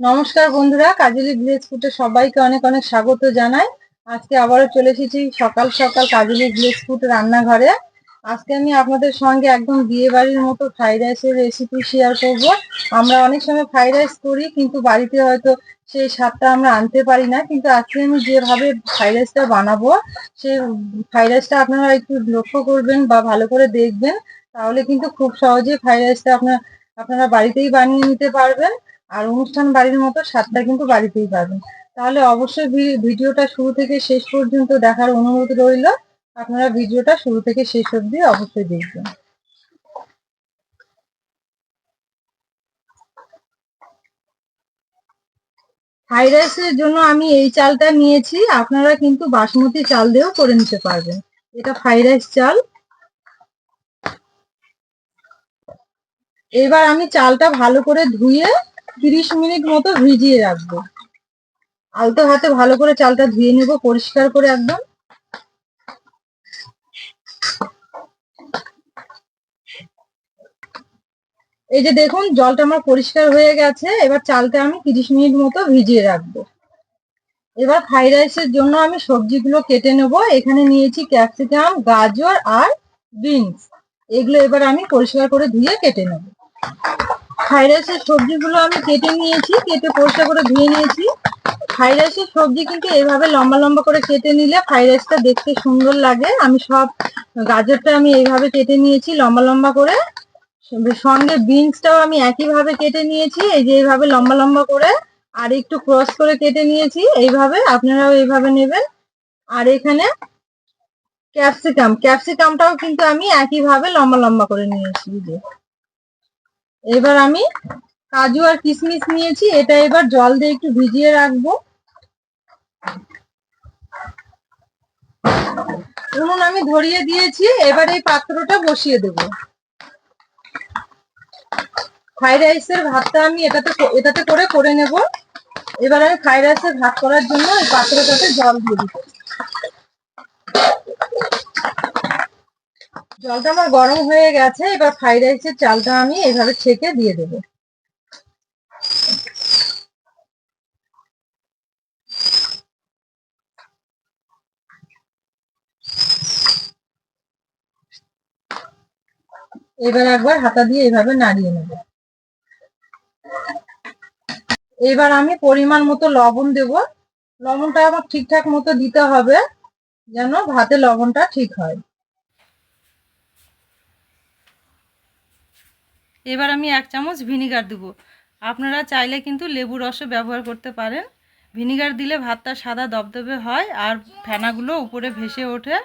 নমস্কার বন্ধুরা, কাজলি ভিলেজ ফুডে সবাইকে অনেক অনেক স্বাগত জানাই। আজকে আবারও চলে এসেছি সকাল সকাল কাজলি ভিলেজ ফুড রান্নাঘরে। আজকে আমি আপনাদের সঙ্গে একদম বিয়ে বাড়ির মতো ফ্রাইড রাইসের রেসিপি শেয়ার করব। আমরা অনেক সময় ফ্রাইড রাইস করি, কিন্তু বাড়িতে হয়তো সেই স্বাদটা আমরা আনতে পারি না। কিন্তু আজকে আমি যেভাবে ফ্রাইড রাইসটা বানাবো, সেই ফ্রাইড রাইসটা আপনারা একটু লক্ষ্য করবেন বা ভালো করে দেখবেন। তাহলে কিন্তু খুব সহজে ফ্রাইড রাইসটা আপনার, আপনারা বাড়িতেই বানিয়ে নিতে পারবেন। আর অনুষ্ঠান বাড়ির মতো স্বাদটা কিন্তু বাড়িতেই পাবেন। তাহলে অবশ্যই ভিডিওটা শুরু থেকে শেষ পর্যন্ত দেখার অনুরোধ রইল। আপনারা ভিডিওটা শুরু থেকে শেষ অবধি অবশ্যই দেখবেন। ফ্রাইড রাইসের জন্য আমি এই চালটা নিয়েছি। আপনারা কিন্তু বাসমতি চাল দিয়েও করে নিতে পারবেন। এটা ফ্রাইড রাইস চাল। এবার আমি চালটা ভালো করে ধুয়ে তিরিশ মিনিট মতো ভিজিয়ে রাখব। আলতো হাতে ভালো করে চালটা ধুয়ে নেব, পরিষ্কার করে একদম। এই যে দেখুন, জলটা আমার পরিষ্কার হয়ে গেছে, এবার চালটা আমি তিরিশ মিনিট মতো ভিজিয়ে রাখব। এবার ফ্রাইড রাইসের জন্য আমি সবজিগুলো কেটে নেব। এখানে নিয়েছি ক্যাপসিকাম, গাজর আর বিনস। এগুলো এবার আমি পরিষ্কার করে ধুয়ে কেটে নেব। রাইসের সবজিগুলো আমি কেটে নিয়েছি, কেটে পরিষ্কার করে ধুয়ে নিয়েছি। ফ্রাইড রাইসের সবজি কিন্তু এভাবে লম্বা লম্বা করে কেটে নিলে ফ্রাইড রাইসটা দেখতে সুন্দর লাগে। আমি সব গাজরটা আমি এইভাবে কেটে নিয়েছি লম্বা লম্বা করে। সঙ্গে বিনসটাও আমি একইভাবে কেটে নিয়েছি, এই যে এইভাবে লম্বা লম্বা করে। আর একটু ক্রস করে কেটে নিয়েছি, এইভাবে আপনারাও এইভাবে নেবেন। আর এখানে ক্যাপসিকাম ক্যাপসিকামটাও কিন্তু আমি একইভাবে লম্বা লম্বা করে নিয়েছি এবার আমি কাজু আর কিশমিশ নিয়েছি, এটা এবার জল দিয়ে একটু ভিজিয়ে রাখব। উনুন আমি ধরিয়ে দিয়েছি, এবার এই পাত্রটা বসিয়ে দেব। ফ্রাইড রাইসের ভাতটা আমি এটাতে এটাতে করে করে নেব। এবার আমি ফ্রাইড রাইসের ভাত করার জন্য এই পাত্রটাতে জল দিয়ে দিব জলটা আমার গরম হয়ে গেছে, এবার ফ্রাইড রাইসের চালটা আমি এইভাবে ছেঁকে দিয়ে দেবো। এবার একবার হাতা দিয়ে এইভাবে নাড়িয়ে নেব। এবার আমি পরিমাণ মতো লবণ দেব। লবণটা আমার ঠিকঠাক মতো দিতে হবে, যেন ভাতে লবণটা ঠিক হয়। এবার আমি এক চামচ ভিনিগার দেবো। আপনারা চাইলে কিন্তু লেবু রসও ব্যবহার করতে পারেন। ভিনিগার দিলে ভাতটা সাদা দবদবে হয় আর ফেনাগুলো উপরে ভেসে ওঠে।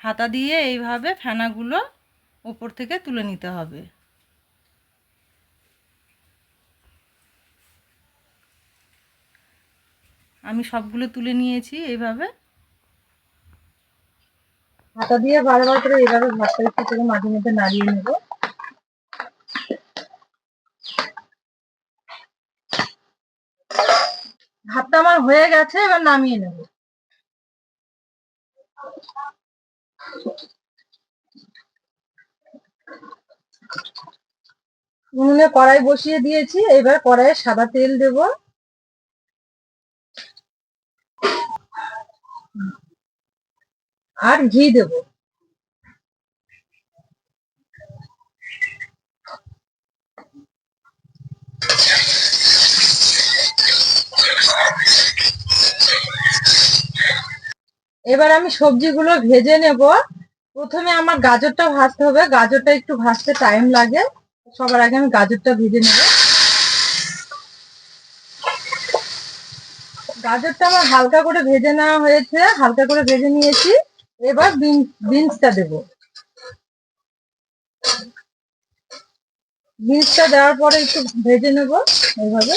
হাতা দিয়ে এইভাবে ফেনাগুলো উপর থেকে তুলে নিতে হবে। আমি সবগুলো তুলে নিয়েছি এইভাবে। হাতা দিয়ে বারবার করে এইভাবে ভাতটা একটু করে মাঝে মধ্যে নাড়িয়ে নেব। ভাতটা আমার হয়ে গেছে, এবার নামিয়ে নেব। উনুনে কড়াই বসিয়ে দিয়েছি, এবার কড়াইয়ে সাদা তেল দেব। আর ঘি দেব। এবার আমি সবজিগুলো ভেজে নেব। প্রথমে আমার গাজরটা ভাজতে হবে। গাজরটা একটু ভাজতে টাইম লাগে। সবার আগে আমি গাজরটা ভেজে নেব। গাজরটা আমার হালকা করে ভেজে নেওয়া হয়েছে। হালকা করে ভেজে নিয়েছি। এবার বিনসটা দেব। বিনসটা দেওয়ার পরে একটু ভেজে নেব এইভাবে।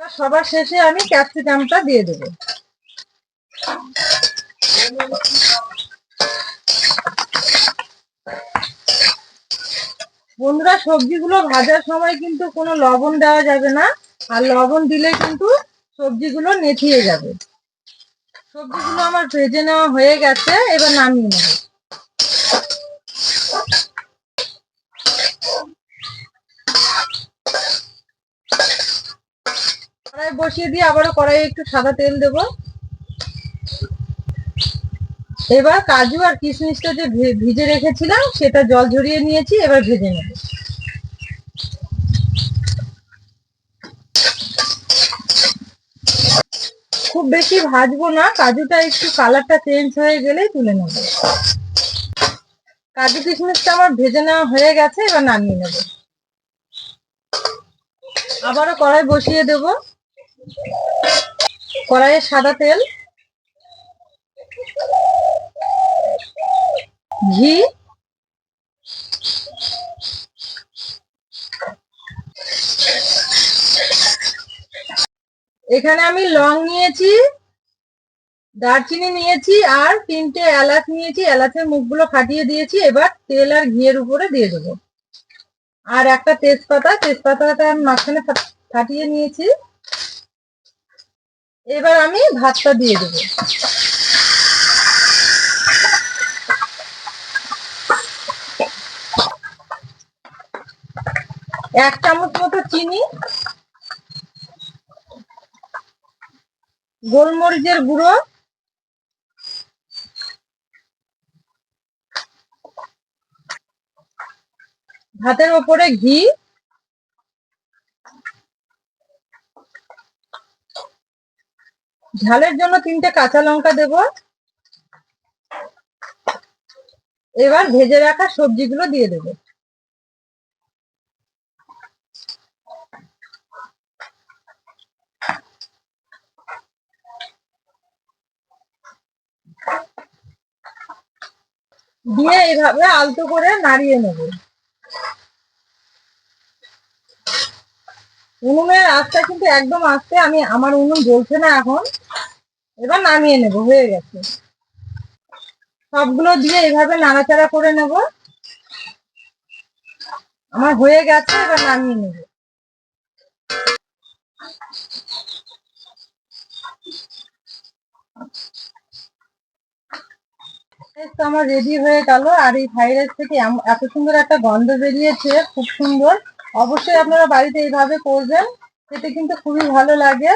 সবার শেষে আমি ক্যাপসিকামটা দিয়ে দেবো। বন্ধুরা, সবজিগুলো ভাজার সময় কিন্তু কোনো লবণ দেওয়া যাবে না। আর লবণ দিলে কিন্তু সবজিগুলো নেতিয়ে যাবে। সবজিগুলো আমার ভেজে নেওয়া হয়ে গেছে, এবার নামিয়ে নেব। কড়াই বসিয়ে দিয়ে আবারও কড়াইয়ে একটু সাদা তেল দেব। এবার কাজু আর কিশমিশটা যে ভিজে রেখেছিলাম, সেটা জল ঝরিয়ে নিয়েছি, এবার ভেজে নেব। খুব বেশি ভাজবো না, কাজুটা একটু কালারটা চেঞ্জ হয়ে গেলেই তুলে নেব। কাজু কিশমিশটা আমার ভেজে নেওয়া হয়ে গেছে, এবার নামিয়ে নেব। আবারও কড়াই বসিয়ে দেব। কড়াইয়ে সাদা তেল, ঘি এখানে আমি লং নিয়েছি, দারচিনি নিয়েছি আর তিনটে এলাচ নিয়েছি। এলাচের মুখগুলো ফাটিয়ে দিয়েছি, এবার তেল আর ঘিয়ের উপরে দিয়ে দেবো। আর একটা তেজপাতা, তেজপাতাটা আমি মাঝখানে ফাটিয়ে নিয়েছি। এবার আমি ভাতটা দিয়ে দেবো। এক চামচ মতো চিনি গোলমরিচের গুঁড়ো। ভাতের ওপরে ঘি। ঝালের জন্য তিনটে কাঁচা লঙ্কা দেব। এবার ভেজে রাখা সবজিগুলো দিয়ে দেব। দিয়ে এইভাবে আলতো করে নাড়িয়ে নেব। উনুনের আঁচটা কিন্তু একদম আস্তে, আমি, আমার উনুন জ্বলছে না এখন। এবার নামিয়ে নেব, হয়ে গেছে। সবগুলো দিয়ে এইভাবে নাড়াচাড়া করে নেব। আমার হয়ে গেছে, এবার নামিয়ে নেব। তো আমার রেডি হয়ে গেল। আর এই ফ্রাইড রাইস থেকে এত সুন্দর একটা গন্ধ বেরিয়েছে, খুব সুন্দর। অবশ্যই আপনারা বাড়িতে এইভাবে করবেন, খেতে কিন্তু খুবই ভালো লাগে।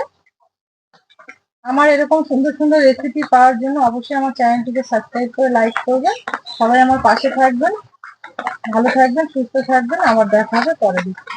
আমার এরকম সুন্দর সুন্দর রেসিপি পাওয়ার জন্য অবশ্যই আমার চ্যানেলটিকে সাবস্ক্রাইব করে লাইক করবেন। সবাই আমার পাশে থাকবেন, ভালো থাকবেন, সুস্থ থাকবেন। আবার দেখা হবে পরে দিচ্ছি